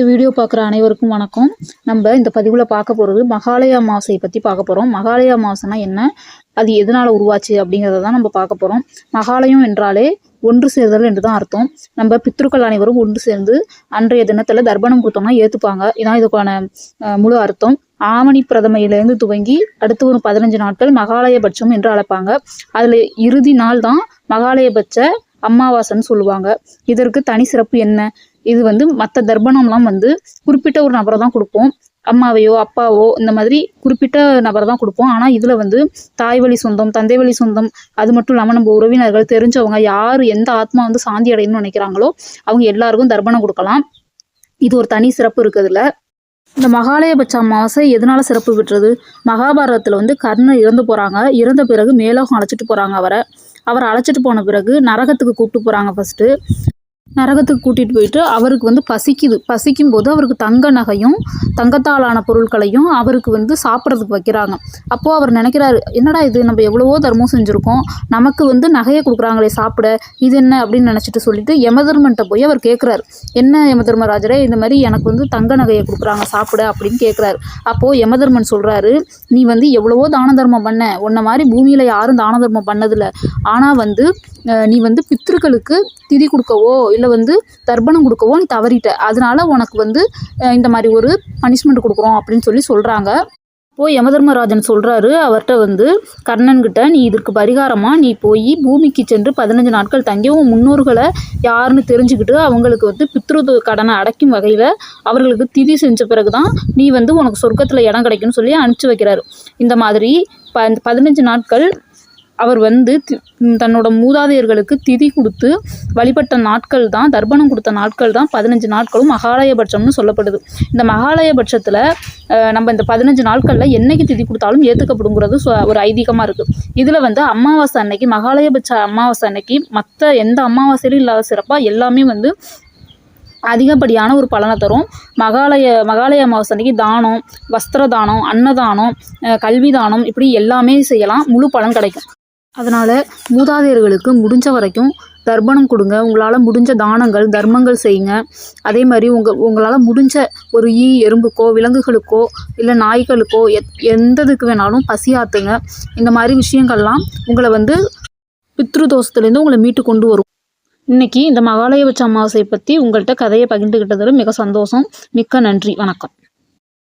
இந்த வீடியோ பார்க்குற அனைவருக்கும் வணக்கம். நம்ம இந்த பதிவில் பார்க்க போகிறது மகாலய அமாவாசையை பற்றி பார்க்க போகிறோம் மகாலய அமாவாசைனா என்ன? அது எதனால் உருவாச்சு அப்படிங்கிறத தான் நம்ம பார்க்க போகிறோம் மகாலயம் என்றாலே ஒன்று சேர்தல் என்று தான் அர்த்தம். நம்ம பித்ருக்கள் அனைவரும் ஒன்று சேர்ந்து அன்றைய தினத்தில் தர்ப்பணம் கொடுத்தோம்னா ஏற்றுப்பாங்க இதான் இதுக்கான அஹ், முழு அர்த்தம். ஆவணி பிரதமையிலேருந்து துவங்கி அடுத்து ஒரு பதினஞ்சு நாட்கள் மகாலயபட்சம் என்று அழைப்பாங்க. அதில் இறுதி நாள் தான் மகாலயபட்ச அமாவாசைன்னு சொல்லுவாங்க. இதற்கு தனி சிறப்பு என்ன? இது வந்து மற்ற தர்ப்பணம்லாம் வந்து குறிப்பிட்ட ஒரு நபரை தான் கொடுப்போம். அம்மாவையோ அப்பாவோ இந்த மாதிரி குறிப்பிட்ட நபரை தான் கொடுப்போம். ஆனால் இதில் வந்து தாய் வழி சொந்தம் தந்தை வழி சொந்தம் அது மட்டும் இல்லாமல் நம்ம உறவினர்கள் தெரிஞ்சவங்க யார் எந்த ஆத்மா வந்து சாந்தி அடையணும்னு நினைக்கிறாங்களோ அவங்க எல்லாருக்கும் தர்ப்பணம் கொடுக்கலாம். இது ஒரு தனி சிறப்பு இருக்குதுல இந்த மகாலயபட்ச அமாவாசை எதனால சிறப்பு பெற்றது? மகாபாரதத்தில் வந்து கர்ணன் இறந்து போகிறாங்க இறந்த பிறகு மேலோகம் அழைச்சிட்டு போகிறாங்க அவரை. அவரை அழைச்சிட்டு போன பிறகு நரகத்துக்கு கூப்பிட்டு போகிறாங்க ஃபஸ்ட்டு நரகத்துக்கு கூட்டிகிட்டு போயிட்டு அவருக்கு வந்து பசிக்குது. பசிக்கும் போது அவருக்கு தங்க நகையும் தங்கத்தாலான பொருட்களையும் அவருக்கு வந்து சாப்பிட்றதுக்கு வைக்கிறாங்க. அப்போது அவர் நினைக்கிறாரு என்னடா இது? நம்ம எவ்வளவோ தர்மம் செஞ்சுருக்கோம். நமக்கு வந்து நகையை கொடுக்குறாங்களே சாப்பிட. இது என்ன? அப்படின்னு நினச்சிட்டு சொல்லிட்டு யமதர்மன்ட்ட போய் அவர் கேட்குறாரு என்ன யமதர்மராஜரே இந்த மாதிரி எனக்கு வந்து தங்க நகையை கொடுக்குறாங்க சாப்பிட அப்படின்னு கேட்குறாரு அப்போது யமதர்மன் சொல்கிறாரு நீ வந்து எவ்வளவோ தான தர்மம் பண்ண. உன்ன மாதிரி பூமியில் யாரும் தான தர்மம் பண்ணதில்லை. ஆனால் வந்து நீ வந்து பித்ருக்களுக்கு திதி கொடுக்கவோ இல்லை வந்து தர்ப்பணம் கொடுக்கவோ நீ தவறிட்ட. அதனால உனக்கு வந்து இந்த மாதிரி ஒரு பனிஷ்மெண்ட் கொடுக்குறோம் அப்படின்னு சொல்லி சொல்கிறாங்க போய் யமதர்மராஜன் சொல்கிறாரு அவர்கிட்ட வந்து கர்ணன்கிட்ட நீ இதற்கு பரிகாரமாக நீ போய் பூமிக்கு சென்று பதினஞ்சு நாட்கள் தங்கியவும் முன்னோர்களை யாருன்னு தெரிஞ்சுக்கிட்டு அவங்களுக்கு வந்து பித்ரு கடனை அடைக்கும் வகையில் அவர்களுக்கு திதி செஞ்ச பிறகு தான் நீ வந்து உனக்கு சொர்க்கத்தில் இடம் கிடைக்கும்னு சொல்லி அனுப்பிச்சி வைக்கிறாரு. இந்த மாதிரி ப பதினஞ்சு நாட்கள் அவர் வந்து தி- தன்னோட மூதாதையர்களுக்கு திதி கொடுத்து வழிபட்ட நாட்கள் தான் தர்ப்பணம் கொடுத்த நாட்கள் தான் பதினஞ்சு நாட்களும் மகாலயபட்சம்னு சொல்லப்படுது. இந்த மகாலயபட்சத்தில் நம்ம இந்த பதினஞ்சு நாட்களில் என்னைக்கு திதி கொடுத்தாலும் ஏற்றுக்கப்படுங்கிறது ஒரு ஐதீகமாக இருக்குது இதில் வந்து அமாவாசை அன்னைக்கு மகாலயபட்ச அமாவாசை அன்னைக்கு மற்ற எந்த அமாவாசையிலும் இல்லாத சிறப்பாக எல்லாமே வந்து அதிகப்படியான ஒரு பலனை தரும். மகாலய மகாலய அமாவாசை அன்னைக்கு தானம் வஸ்திர தானம் அன்னதானம் கல்வி தானம் இப்படி எல்லாமே செய்யலாம். முழு பலன் கிடைக்கும். அதனால் மூதாதையர்களுக்கு முடிஞ்ச வரைக்கும் தர்ப்பணம் கொடுங்க. உங்களால் முடிஞ்ச தானங்கள் தர்மங்கள் செய்யுங்க. அதே மாதிரி உங்கள் உங்களால் முடிஞ்ச ஒரு ஈ எறும்புக்கோ விலங்குகளுக்கோ இல்லை நாய்களுக்கோ எத் எந்ததுக்கு வேணாலும் பசியாத்துங்க இந்த மாதிரி விஷயங்கள்லாம் உங்களை வந்து பித்ரு தோஷத்துலேருந்து உங்களை மீட்டு கொண்டு வரும். இன்னைக்கு இந்த மகாலயபட்ச அமாவாசை பற்றி உங்கள்கிட்ட கதையை பகிர்ந்துக்கிட்டதில் மிக சந்தோஷம். மிக்க நன்றி. வணக்கம்.